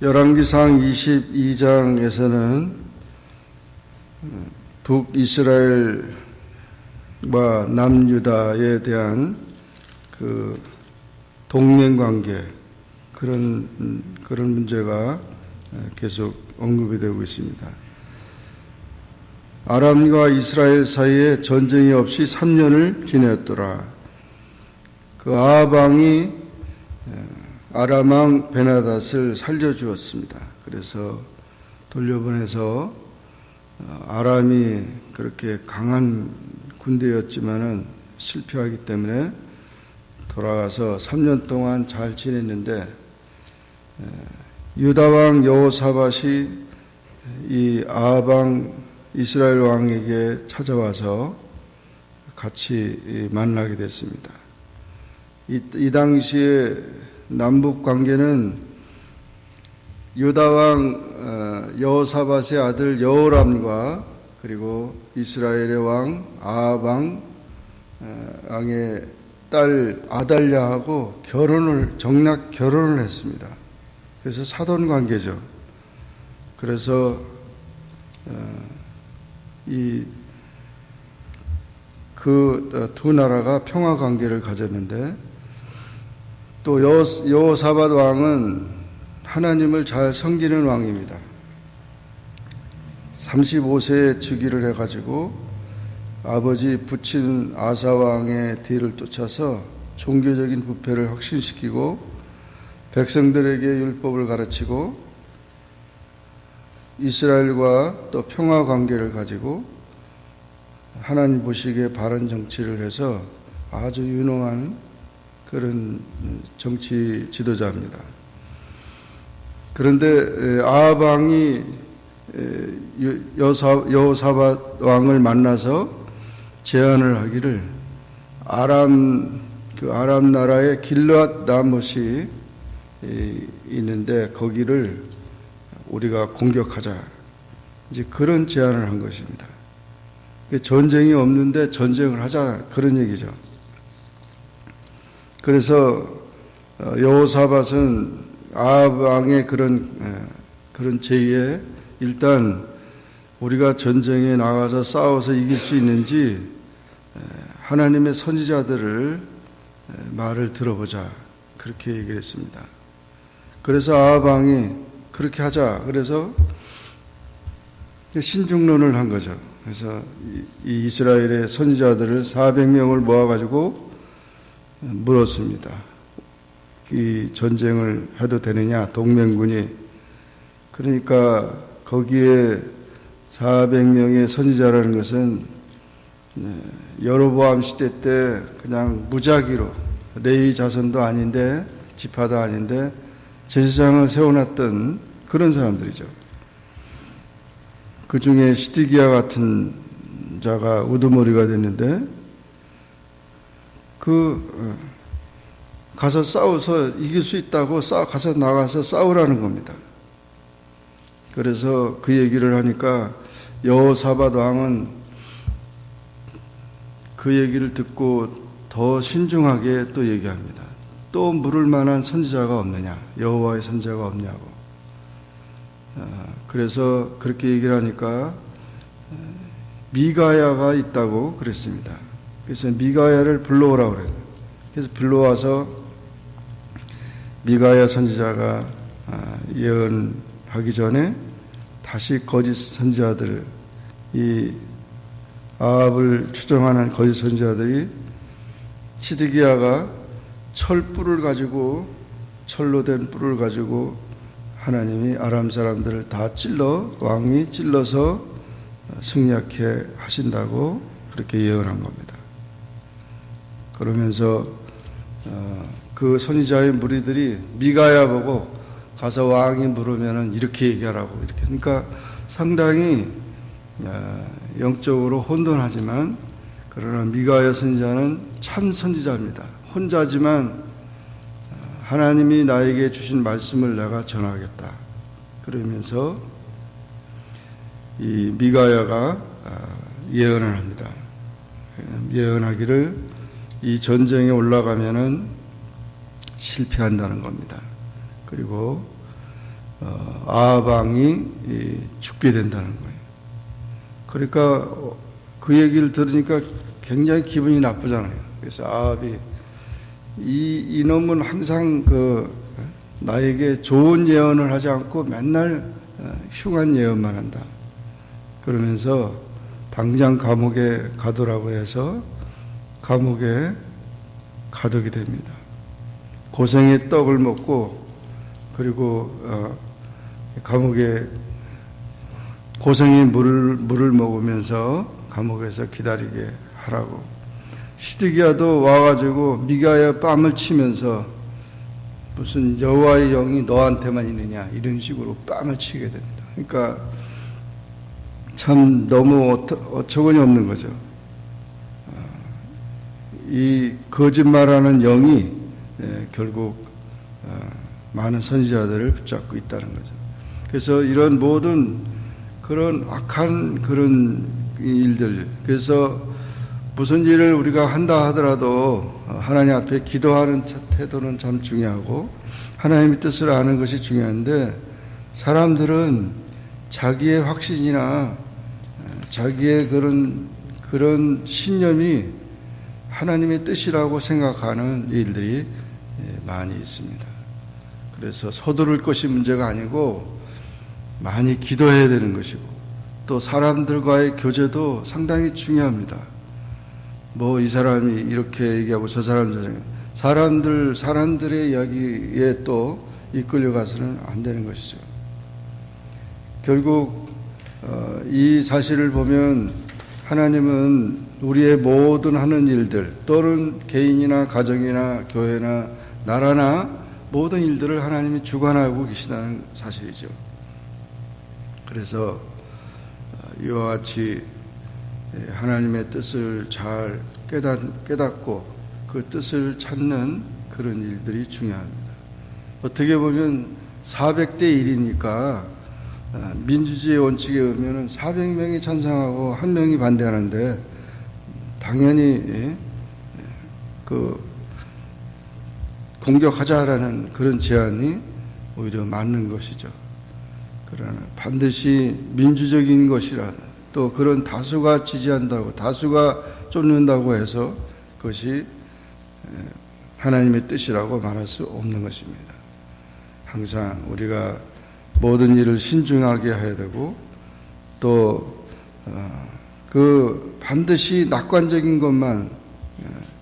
열왕기상 22장에서는 북이스라엘과 남유다에 대한 그 동맹 관계 그런 그런 문제가 계속 언급이 되고 있습니다. 아람과 이스라엘 사이에 전쟁이 없이 3년을 지냈더라. 그 아방이 아람 왕 베나닷을 살려주었습니다. 그래서 돌려보내서 어, 아람이 그렇게 강한 군대였지만은 실패하기 때문에 돌아가서 3년 동안 잘 지냈는데 에, 유다 왕 여호사밧이 이 아방 이스라엘 왕에게 찾아와서 같이 만나게 됐습니다. 이, 이 당시에 남북 관계는 유다 왕 어, 여호사밧의 아들 여호람과 그리고 이스라엘의 왕 아방 어, 왕의 딸 아달랴하고 결혼을 정략 결혼을 했습니다. 그래서 사돈 관계죠. 그래서 어, 이그 두 나라가 평화 관계를 가졌는데 또 여, 여호사밧 왕은 하나님을 잘 섬기는 왕입니다. 35세에 즉위를 해가지고 아버지 부친 아사 왕의 뒤를 쫓아서 종교적인 부패를 혁신시키고 백성들에게 율법을 가르치고 이스라엘과 또 평화 관계를 가지고 하나님 보시기에 바른 정치를 해서 아주 유능한 그런 정치 지도자입니다. 그런데 아방이 여호사밧 왕을 만나서 제안을 하기를 아람 그 아람 나라의 길르앗 라못이 있는데 거기를 우리가 공격하자 이제 그런 제안을 한 것입니다. 전쟁이 없는데 전쟁을 하자 그런 얘기죠. 그래서 어, 여호사밧은 아방의 그런 그런 제의에 일단 우리가 전쟁에 나가서 싸워서 이길 수 있는지 하나님의 선지자들을 말을 들어보자 그렇게 얘기를 했습니다. 그래서 아방이 그렇게 하자 그래서 신중론을 한 거죠. 그래서 이 이스라엘의 선지자들을 400명을 모아가지고 물었습니다. 이 전쟁을 해도 되느냐 동맹군이 그러니까 거기에 400명의 선지자라는 것은 여로보암 시대 때 그냥 무작위로 레이 자손도 아닌데 지파도 아닌데 제사장을 세워놨던 그런 사람들이죠. 그 중에 시디기야 같은 자가 우두머리가 됐는데 그 가서 싸워서 이길 수 있다고 싸 가서 나가서 싸우라는 겁니다. 그래서 그 얘기를 하니까 여호사밧 왕은 그 얘기를 듣고 더 신중하게 또 얘기합니다. 또 물을 만한 선지자가 없느냐? 여호와의 선지자가 없냐고. 그래서 그렇게 얘기를 하니까 미가야가 있다고 그랬습니다. 그래서 미가야를 불러오라 그래요. 그래서 불러와서 미가야 선지자가 예언하기 전에 다시 거짓 선지자들 이 아합을 추정하는 거짓 선지자들이 시드기야가 철뿔을 가지고 철로 된 뿔을 가지고 하나님이 아람 사람들을 다 찔러 왕이 찔러서 승리하게 하신다고 그렇게 예언한 겁니다. 그러면서 그 선지자의 무리들이 미가야 보고 가서 왕이 물으면은 이렇게 얘기하라고 이렇게 그러니까 상당히 영적으로 혼돈하지만 그러나 미가야 선지자는 참 선지자입니다. 혼자지만 하나님이 나에게 주신 말씀을 내가 전하겠다. 그러면서 이 미가야가 아, 예언을 합니다. 예언하기를 이 전쟁에 올라가면은 실패한다는 겁니다. 그리고 어, 아방이 이, 죽게 된다는 거예요. 그러니까 어, 그 얘기를 들으니까 굉장히 기분이 나쁘잖아요. 그래서 아합이 이 이놈은 항상 그 나에게 좋은 예언을 하지 않고 맨날 어, 흉한 예언만 한다. 그러면서 당장 감옥에 가두라고 해서 감옥에 가두게 됩니다. 고생의 떡을 먹고 그리고 어, 감옥에 고생의 물을 물을 먹으면서 감옥에서 기다리게 하라고 시드기야도 와가지고 미가야 뺨을 치면서 무슨 여호와의 영이 너한테만 있느냐 이런 식으로 뺨을 치게 됩니다. 그러니까 참 너무 어처, 어처구니 없는 거죠. 이 거짓말하는 영이 예, 결국 어, 많은 선지자들을 붙잡고 있다는 거죠. 그래서 이런 모든 그런 악한 그런 일들, 그래서 무슨 일을 우리가 한다 하더라도 하나님 앞에 기도하는 태도는 참 중요하고 하나님의 뜻을 아는 것이 중요한데 사람들은 자기의 확신이나 자기의 그런 그런 신념이 하나님의 뜻이라고 생각하는 일들이 많이 있습니다. 그래서 서두를 것이 문제가 아니고 많이 기도해야 되는 것이고 또 사람들과의 교제도 상당히 중요합니다. 뭐 이 사람이 이렇게 얘기하고 저 사람 저렇게 사람들 사람들의 이야기에 또 이끌려 가서는 안 되는 것이죠. 결국 어, 이 사실을 보면 하나님은 우리의 모든 하는 일들 또는 개인이나 가정이나 교회나 나라나 모든 일들을 하나님이 주관하고 계시다는 사실이죠. 그래서 어, 이와 같이 하나님의 뜻을 잘 깨닫, 깨닫고 그 뜻을 찾는 그런 일들이 중요합니다. 어떻게 보면 400대 1이니까 민주주의 원칙에 의하면 400명이 찬성하고 한 명이 반대하는데 당연히 그 공격하자라는 그런 제안이 오히려 맞는 것이죠. 그러나 반드시 민주적인 것이라 또 그런 다수가 지지한다고 다수가 쫓는다고 해서 그것이 하나님의 뜻이라고 말할 수 없는 것입니다. 항상 우리가 모든 일을 신중하게 해야 되고 또 그 반드시 낙관적인 것만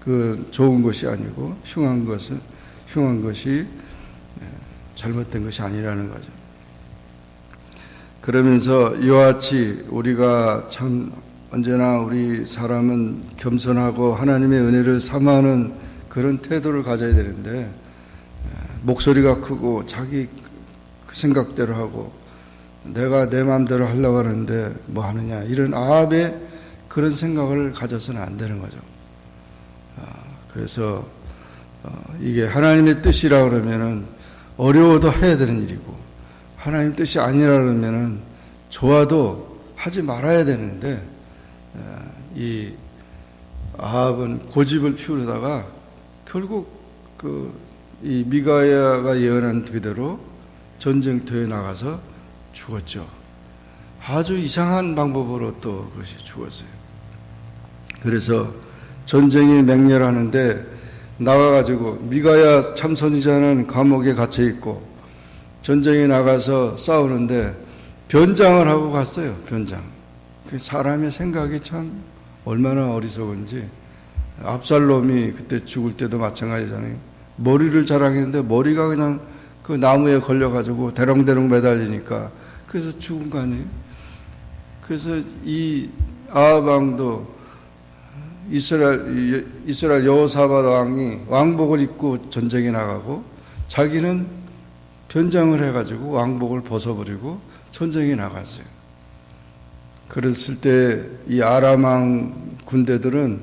그 좋은 것이 아니고 흉한 것은 흉한 것이 잘못된 것이 아니라는 거죠. 그러면서 이와 같이 우리가 참 언제나 우리 사람은 겸손하고 하나님의 은혜를 사모하는 그런 태도를 가져야 되는데 목소리가 크고 자기 그 생각대로 하고 내가 내 마음대로 하려고 하는데 뭐 하느냐 이런 아합의 그런 생각을 가져서는 안 되는 거죠. 그래서 이게 하나님의 뜻이라 그러면은 어려워도 해야 되는 일이고 하나님 뜻이 아니라 그러면은 좋아도 하지 말아야 되는데 이 아합은 고집을 피우려다가 결국 그 이 미가야가 예언한 그대로 전쟁터에 나가서 죽었죠. 아주 이상한 방법으로 또 그것이 죽었어요. 그래서 전쟁이 맹렬하는데 나가가지고 미가야 참선이자는 감옥에 갇혀 있고 전쟁에 나가서 싸우는데 변장을 하고 갔어요. 변장. 그 사람의 생각이 참 얼마나 어리석은지 압살롬이 그때 죽을 때도 마찬가지잖아요. 머리를 자랑했는데 머리가 그냥 그 나무에 걸려가지고 대롱대롱 매달리니까 그래서 죽은 거 아니에요? 그래서 이 아방도 이스라엘 이스라엘 여호사밧 왕이 왕복을 입고 전쟁에 나가고 자기는 변장을 해가지고 왕복을 벗어버리고 전쟁에 나갔어요. 그랬을 때 이 아람 왕 군대들은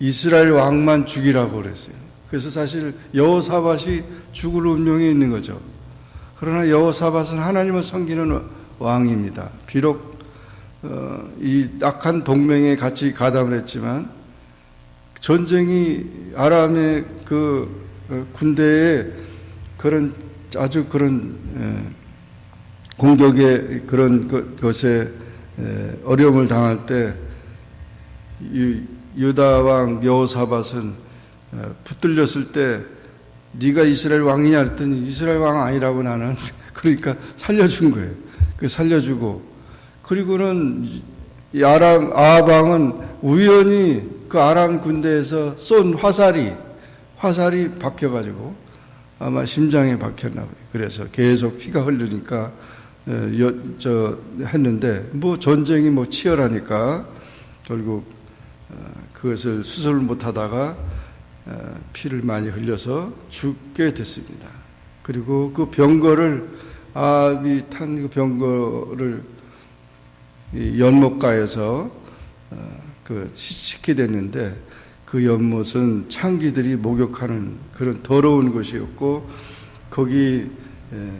이스라엘 왕만 죽이라고 그랬어요. 그래서 사실 여호사밧이 죽을 운명에 있는 거죠. 그러나 여호사밧은 하나님을 섬기는 왕입니다. 비록 어, 이 악한 동맹에 같이 가담을 했지만 전쟁이 아람의 그 어, 군대에 그런 아주 그런 에, 공격의 그런 것- 것에 에, 어려움을 당할 때이 유다 왕 여호사밧은 어, 붙들렸을 때 네가 이스라엘 왕이냐 그랬더니 이스라엘 왕 아니라고 나는 그러니까 살려준 거예요. 그 살려주고 그리고는 이 아람 아합 왕은 우연히 그 아람 군대에서 쏜 화살이 화살이 박혀가지고 아마 심장에 박혔나 봐요. 그래서 계속 피가 흘리니까 에, 여, 저 했는데 뭐 전쟁이 뭐 치열하니까 결국 어, 그것을 수술을 못하다가 어, 피를 많이 흘려서 죽게 됐습니다. 그리고 그 병거를 아비 탄 그 병거를 이 연못가에서 어, 그 시키게 됐는데 그 연못은 창기들이 목욕하는 그런 더러운 곳이었고 거기 에,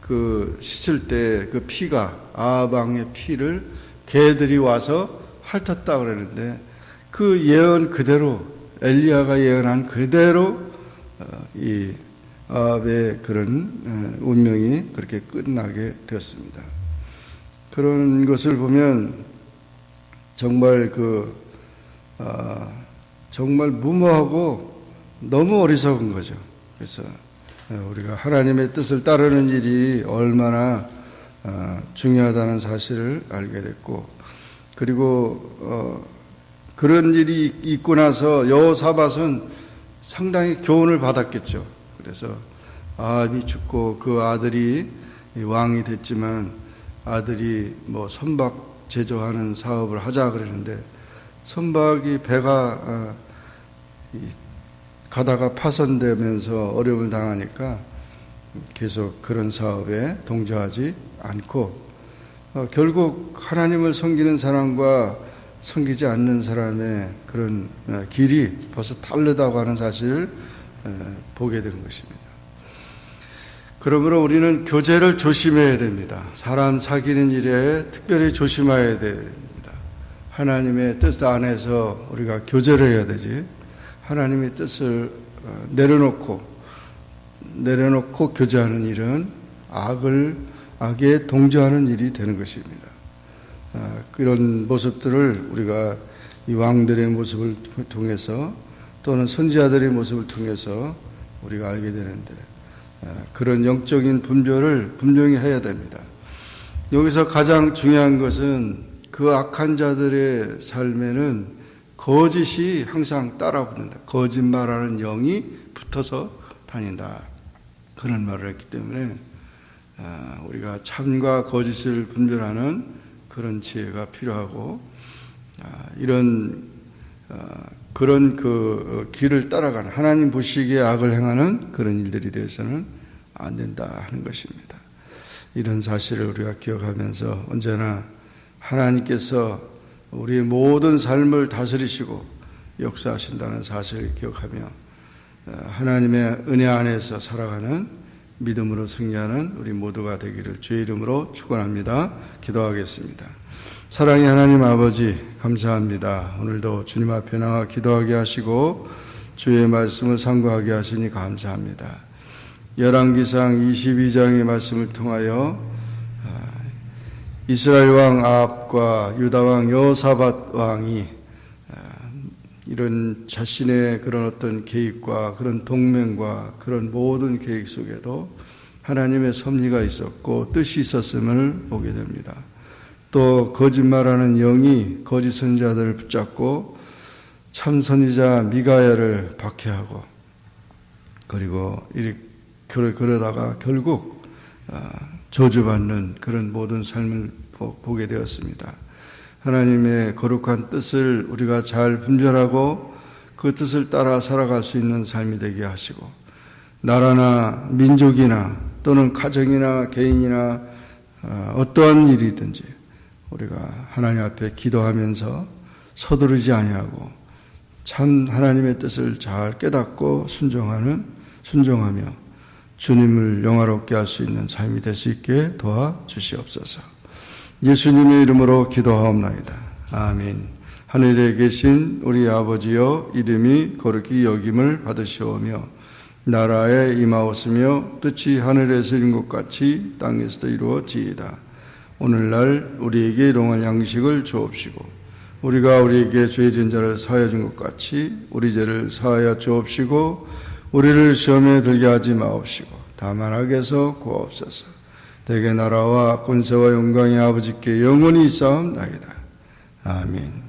그 씻을 때 그 피가 아방의 피를 개들이 와서 핥았다 그러는데 그 예언 그대로 엘리야가 예언한 그대로 어, 이 아합의 그런 어, 운명이 그렇게 끝나게 되었습니다. 그런 것을 보면 정말 그 아, 정말 무모하고 너무 어리석은 거죠. 그래서 어, 우리가 하나님의 뜻을 따르는 일이 얼마나 아, 중요하다는 사실을 알게 됐고 그리고 어, 그런 일이 있고 나서 여호사밧은 상당히 교훈을 받았겠죠. 그래서 아합이 죽고 그 아들이 왕이 됐지만 아들이 뭐 선박 제조하는 사업을 하자 그러는데 선박이 배가 가다가 파손되면서 어려움을 당하니까 계속 그런 사업에 동조하지 않고 어, 결국 하나님을 섬기는 사람과 섬기지 않는 사람의 그런 어, 길이 벌써 다르다고 하는 사실을 어, 보게 되는 것입니다. 그러므로 우리는 교제를 조심해야 됩니다. 사람 사귀는 일에 특별히 조심해야 됩니다. 하나님의 뜻 안에서 우리가 교제를 해야 되지. 하나님의 뜻을 어, 내려놓고 내려놓고 교제하는 일은 악을 악에 동조하는 일이 되는 것입니다. 아, 그런 모습들을 우리가 이 왕들의 모습을 통해서 또는 선지자들의 모습을 통해서 우리가 알게 되는데 아, 그런 영적인 분별을 분명히 해야 됩니다. 여기서 가장 중요한 것은 그 악한 자들의 삶에는 거짓이 항상 따라붙는다. 거짓말하는 영이 붙어서 다닌다. 그런 말을 했기 때문에 아, 우리가 참과 거짓을 분별하는 그런 지혜가 필요하고 아, 이런 아, 그런 그 어, 길을 따라가는 하나님 보시기에 악을 행하는 그런 일들이 되어서는 안 된다 하는 것입니다. 이런 사실을 우리가 기억하면서 언제나 하나님께서 우리의 모든 삶을 다스리시고 역사하신다는 사실을 기억하며 어, 하나님의 은혜 안에서 살아가는 믿음으로 승리하는 우리 모두가 되기를 주의 이름으로 축원합니다. 기도하겠습니다. 사랑의 하나님 아버지 감사합니다. 오늘도 주님 앞에 나와 기도하게 하시고 주의 말씀을 상고하게 하시니 감사합니다. 열왕기상 22장의 말씀을 통하여 아, 이스라엘 왕 아합과 유다 왕 여호사밧 왕이 아, 이런 자신의 그런 어떤 계획과 그런 동맹과 그런 모든 계획 속에도 하나님의 섭리가 있었고 뜻이 있었음을 보게 됩니다. 또 거짓말하는 영이 거짓 선자들을 붙잡고 참 선지자 미가야를 박해하고 그리고 이렇게 그러다가 결국 아, 저주받는 그런 모든 삶을 보게 되었습니다. 하나님의 거룩한 뜻을 우리가 잘 분별하고 그 뜻을 따라 살아갈 수 있는 삶이 되게 하시고 나라나 민족이나 또는 가정이나 개인이나 아, 어떠한 일이든지 우리가 하나님 앞에 기도하면서 서두르지 아니하고 참 하나님의 뜻을 잘 깨닫고 순종하는 순종하며 주님을 영화롭게 할 수 있는 삶이 될 수 있게 도와 주시옵소서. 예수님의 이름으로 기도하옵나이다. 아멘. 하늘에 계신 우리 아버지여 이름이 거룩히 여김을 받으시오며 나라에 임하옵으며 뜻이 하늘에서 이룬 것 같이 땅에서도 이루어지이다. 오늘날 우리에게 일용할 양식을 주옵시고 우리가 우리에게 죄 지은 자를 사하여 준 것 같이 우리 죄를 사하여 주옵시고 우리를 시험에 들게 하지 마옵시고 다만 악에서 구하옵소서. 대개 나라와 권세와 영광이 아버지께 영원히 있사옵나이다. 아멘